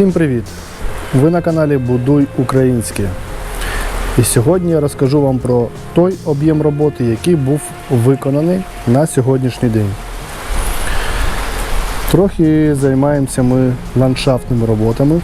Всім привіт! Ви на каналі Будуй Українське. І сьогодні я розкажу вам про той об'єм роботи, який був виконаний на сьогоднішній день. Трохи займаємося ми ландшафтними роботами.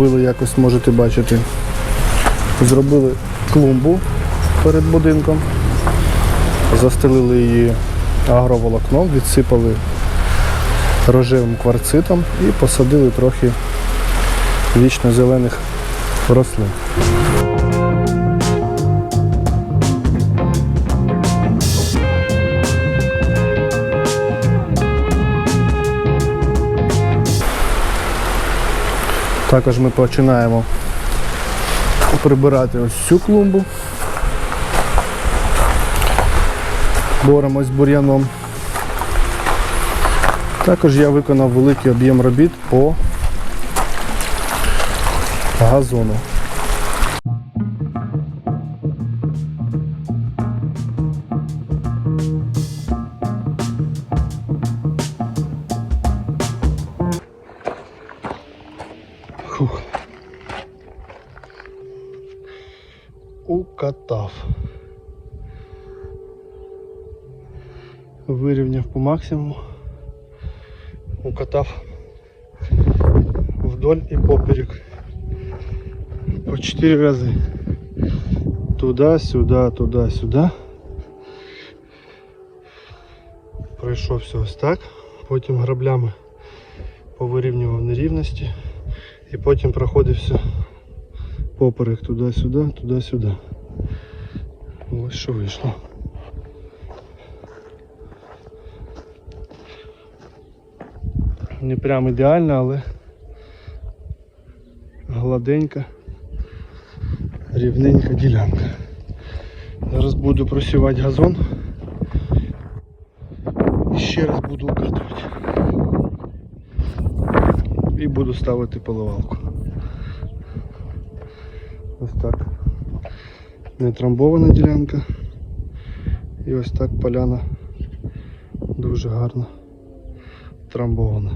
Зробили якось, можете бачити, зробили клумбу перед будинком, застелили її агроволокном, відсипали рожевим кварцитом і посадили трохи вічно зелених рослин. Також ми починаємо прибирати ось цю клумбу. Боремось з бур'яном. Також я виконав великий об'єм робіт по газону. Вирівняв по максимуму. Укатав вдоль і поперек. По 4 рази. Туди, сюди, туди, сюди. Пройшовся ось так. Потім граблями повирівнював нерівності. І потім проходився поперек туди-сюди, туди-сюди. Ось що вийшло. Не прям ідеально, але гладенька, рівненька ділянка. Зараз буду просівати газон. І ще раз буду укатувати. І буду ставити поливалку. Ось так. Не трамбована ділянка. І ось так поляна дуже гарно трамбована.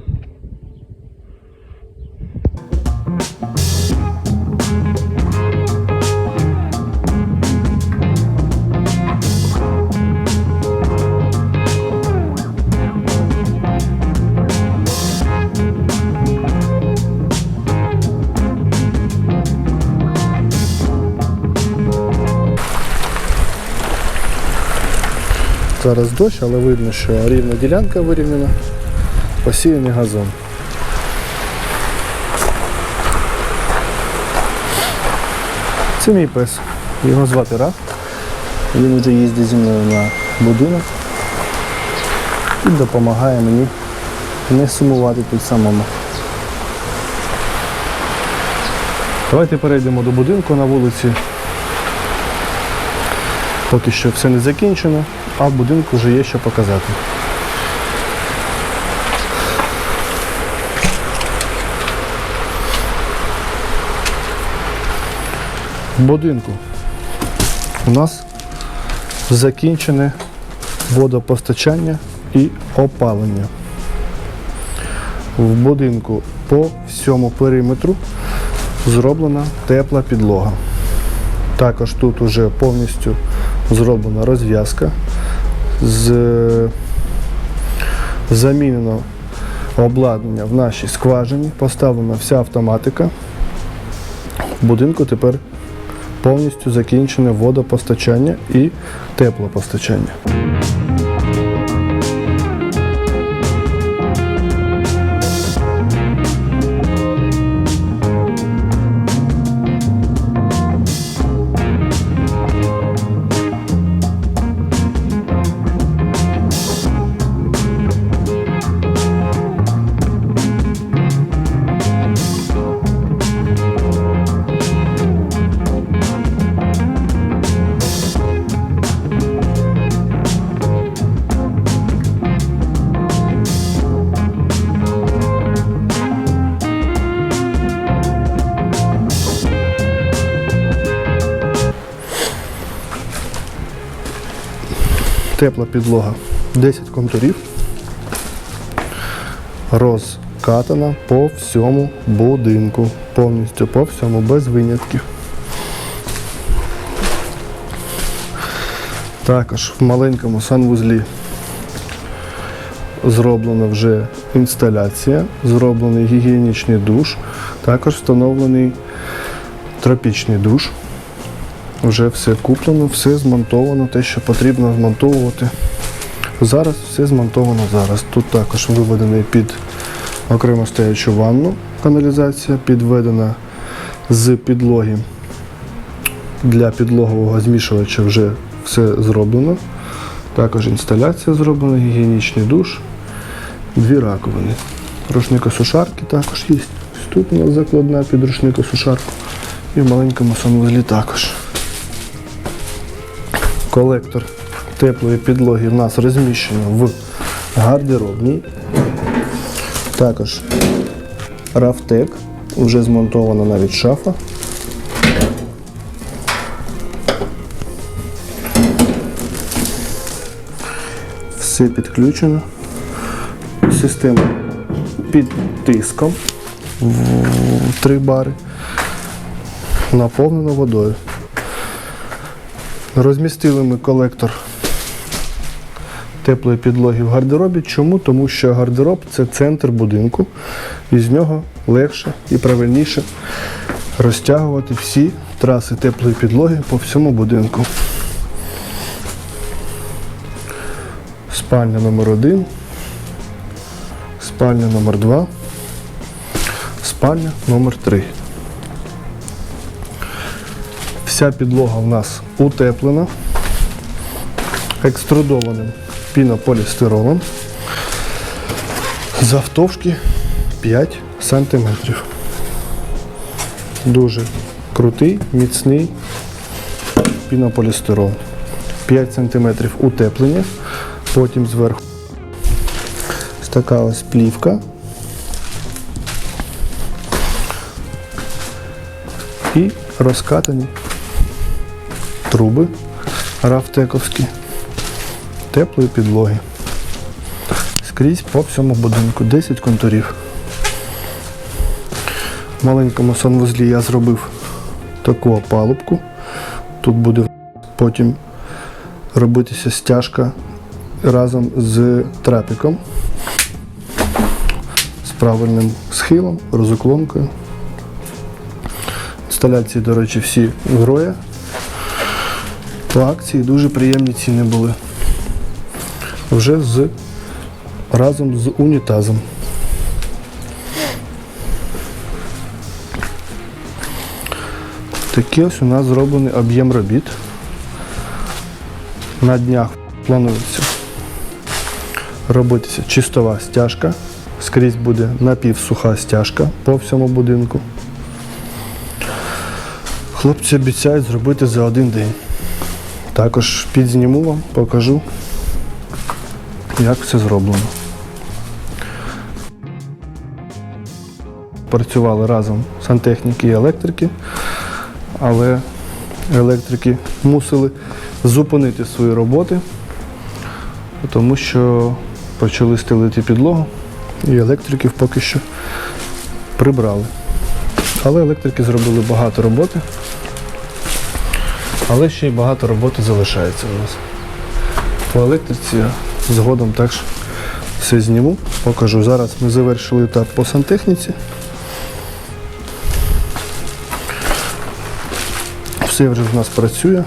Зараз дощ, але видно, що рівна ділянка вирівняна, Посіяний газон. Це мій пес. Його звати Раф. Він вже їздить зі мною на будинок і допомагає мені не сумувати тут самому. Давайте перейдемо до будинку на вулиці. Поки що все не закінчено, а в будинку вже є що показати. Будинку у нас закінчене водопостачання і опалення. В будинку по всьому периметру зроблена тепла підлога. Також тут уже повністю зроблена розв'язка з замінено обладнання в нашій скважині, поставлена вся автоматика. В будинку тепер повністю закінчене водопостачання і теплопостачання. Тепла підлога 10 контурів. Розкатана по всьому будинку. Повністю по всьому, без винятків. Також в маленькому санвузлі зроблена вже інсталяція, зроблений гігієнічний душ, також встановлений тропічний душ. Вже все куплено, все змонтовано, те, що потрібно змонтовувати. Зараз все змонтовано зараз. Тут також виведений під окремо стоячу ванну каналізація, підведена з підлоги для підлогового змішувача вже все зроблено. Також інсталяція зроблена, гігієнічний душ, дві раковини. Рушникосушарки також є. Тут у нас закладна під рушникосушарку і в маленькому санвузлі також. Колектор теплої підлоги в нас розміщено в гардеробній. Також рафтек, вже змонтована навіть шафа. Все підключено. Система під тиском в три бари. Наповнена водою. Розмістили ми колектор теплої підлоги в гардеробі. Чому? Тому що гардероб це центр будинку, і з нього легше і правильніше розтягувати всі траси теплої підлоги по всьому будинку. Спальня номер 1 спальня номер 2 спальня номер 3 Вся підлога в нас утеплена екструдованим пінополістиролом завтовшки 5 см. Дуже крутий, міцний пінополістирол. 5 см утеплення, потім зверху ось така ось плівка. І розкатані труби рафтековські теплої підлоги. Скрізь по всьому будинку 10 контурів. В маленькому санвузлі я зробив таку опалубку. Тут буде потім робитися стяжка разом з трапіком, з правильним схилом, розуклонкою. Інсталяції, до речі, всі гроя. По акції дуже приємні ціни були. Вже з разом з унітазом. Такий ось у нас зроблений об'єм робіт. На днях планується робитися чистова стяжка. Скрізь буде напівсуха стяжка по всьому будинку. Хлопці обіцяють зробити за один день. Також підзніму вам, покажу, як все зроблено. Працювали разом сантехніки і електрики, але електрики мусили зупинити свої роботи, тому що почали стелити підлогу і електриків поки що прибрали. Але електрики зробили багато роботи. Але ще й багато роботи залишається у нас. По електриці згодом також все зніму, покажу. Зараз ми завершили етап по сантехніці. Все вже в нас працює.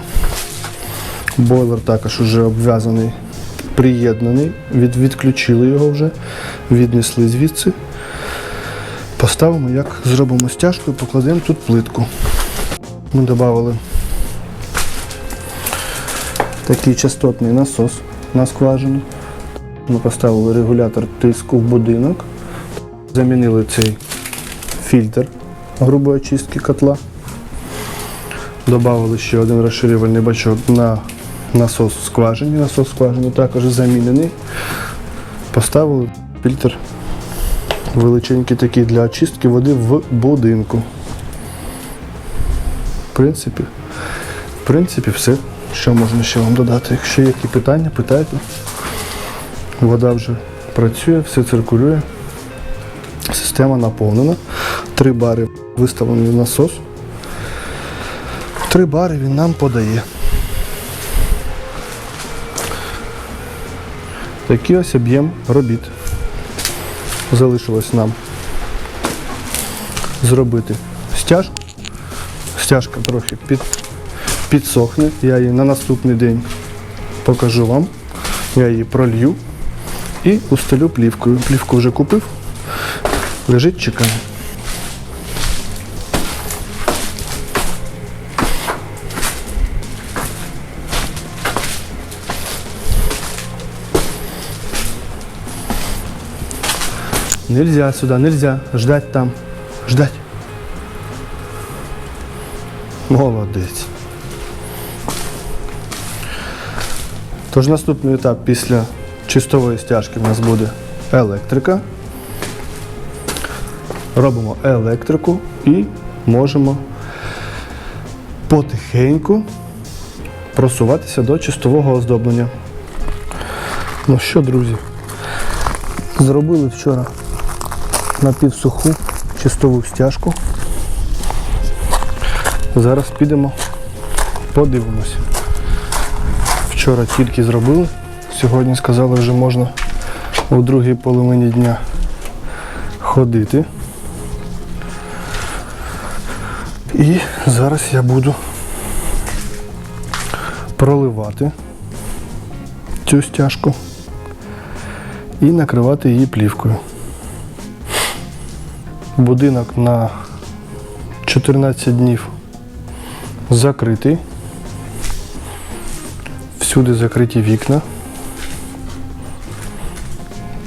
Бойлер також вже обв'язаний, приєднаний, від, відключили його вже, віднесли звідси. Поставимо, як зробимо стяжку і покладемо тут плитку. Ми додали такий частотний насос на скважину. Ми поставили регулятор тиску в будинок, замінили цей фільтр грубої очистки котла. Добавили ще один розширювальний бачок на насос в скважині. Насос в скважині також замінений. Поставили фільтр величенький такий для очистки води в будинку. В принципі, в принципі, все, що можна ще вам додати. Якщо є які питання, питайте. Вода вже працює, все циркулює. Система наповнена. Три бари виставлений насос. Три бари він нам подає. Такий ось об'єм робіт. Залишилось нам зробити стяжку. Стяжка трохи під, підсохне. Я її на наступний день покажу вам. Я її пролью і устелю плівкою. Плівку вже купив. Лежить, чекає. Нельзя сюда, нельзя. Ждать там. Ждать. Молодець. Тож наступний етап після чистової стяжки в нас буде електрика. Робимо електрику і можемо потихеньку просуватися до чистового оздоблення. Ну що, друзі, зробили вчора напівсуху чистову стяжку. Зараз підемо, подивимося. Вчора тільки зробили, сьогодні сказали, вже можна у другій половині дня ходити. І зараз я буду проливати цю стяжку і накривати її плівкою. Будинок на 14 днів закритий. Всюди закриті вікна.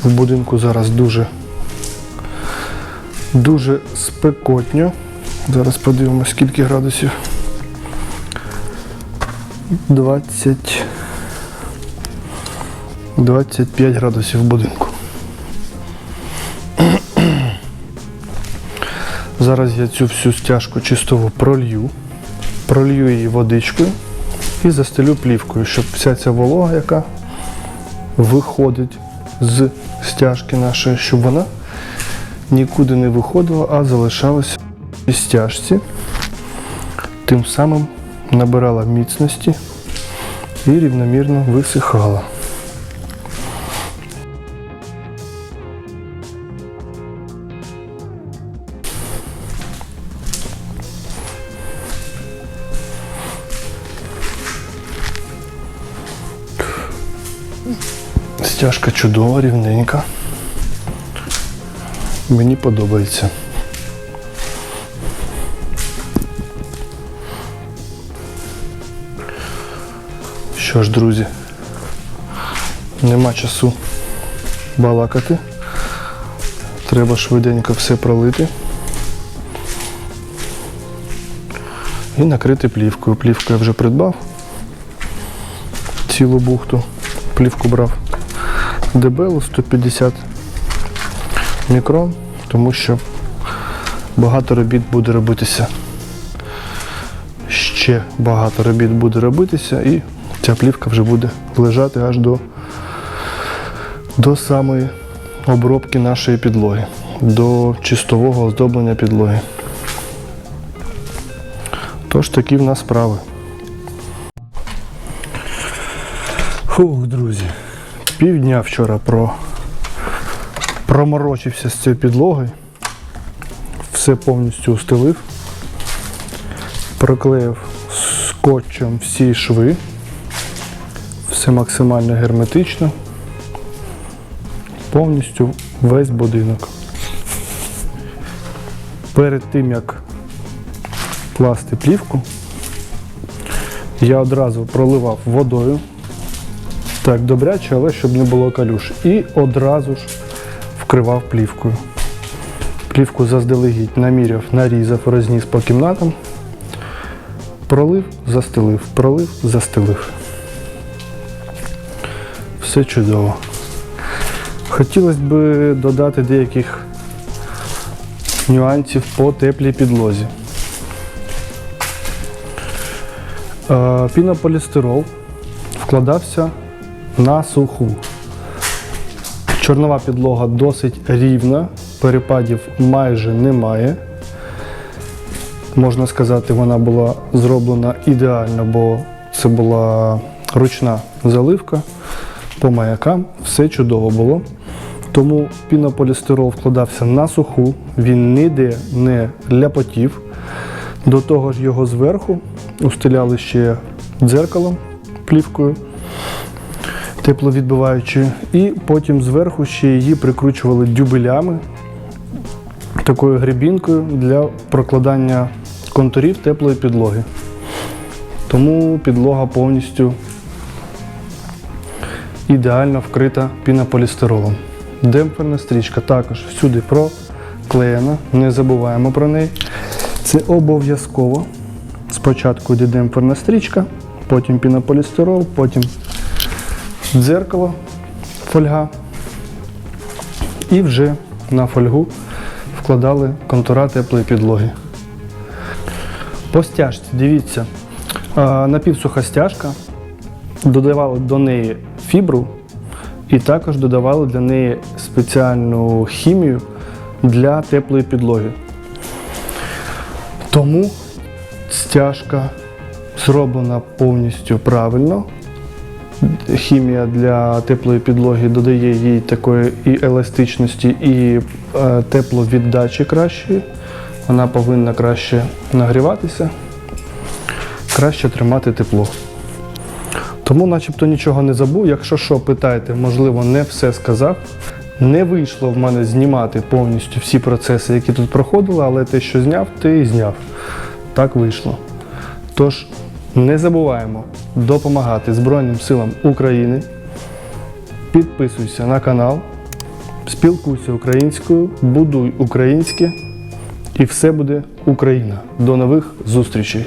В будинку зараз дуже дуже спекотньо. Зараз подивимося, скільки градусів. 20 25 градусів в будинку. Зараз я цю всю стяжку чистову пролью, пролью її водичкою і застелю плівкою, щоб вся ця волога, яка виходить з стяжки нашої, щоб вона нікуди не виходила, а залишалася в стяжці. Тим самим набирала міцності і рівномірно висихала. Стяжка чудова, рівненька. Мені подобається. Що ж, друзі, нема часу балакати. Треба швиденько все пролити. І накрити плівкою. Плівку я вже придбав. Цілу бухту. Плівку брав дебелу 150 мікрон, тому що багато робіт буде робитися. Ще багато робіт буде робитися і ця плівка вже буде лежати аж до, до самої обробки нашої підлоги, до чистового оздоблення підлоги. Тож такі в нас справи. Фух, друзі, півдня вчора про проморочився з цією підлогою, все повністю устелив, проклеїв скотчем всі шви, все максимально герметично, повністю весь будинок. Перед тим як класти плівку, я одразу проливав водою. Так, добряче, але щоб не було калюш. І одразу ж вкривав плівкою. Плівку заздалегідь наміряв, нарізав, розніс по кімнатам. Пролив, застелив, пролив, застелив. Все чудово. Хотілося б додати деяких нюансів по теплій підлозі. Е, Пінополістирол вкладався на суху. Чорнова підлога досить рівна, перепадів майже немає. Можна сказати, вона була зроблена ідеально, бо це була ручна заливка по маякам, все чудово було. Тому пінополістирол вкладався на суху, він ніде не ляпотів. До того ж його зверху устеляли ще дзеркалом, плівкою тепловідбиваючою, і потім зверху ще її прикручували дюбелями, такою грібінкою для прокладання контурів теплої підлоги. Тому підлога повністю ідеально вкрита пінополістиролом. Демпферна стрічка також всюди проклеєна, не забуваємо про неї. Це обов'язково. Спочатку йде демпферна стрічка, потім пінополістирол, потім дзеркало, фольга. І вже на фольгу вкладали контура теплої підлоги. По стяжці, дивіться, напівсуха стяжка, додавали до неї фібру і також додавали для неї спеціальну хімію для теплої підлоги. Тому стяжка зроблена повністю правильно. Хімія для теплої підлоги додає їй такої і еластичності, і е, тепловіддачі кращої. Вона повинна краще нагріватися, краще тримати тепло. Тому начебто нічого не забув. Якщо що питаєте, можливо, не все сказав. Не вийшло в мене знімати повністю всі процеси, які тут проходили, але те, що зняв, те і зняв. Так вийшло. Тож не забуваємо допомагати Збройним силам України. Підписуйся на канал, спілкуйся українською, будуй українське і все буде Україна. До нових зустрічей!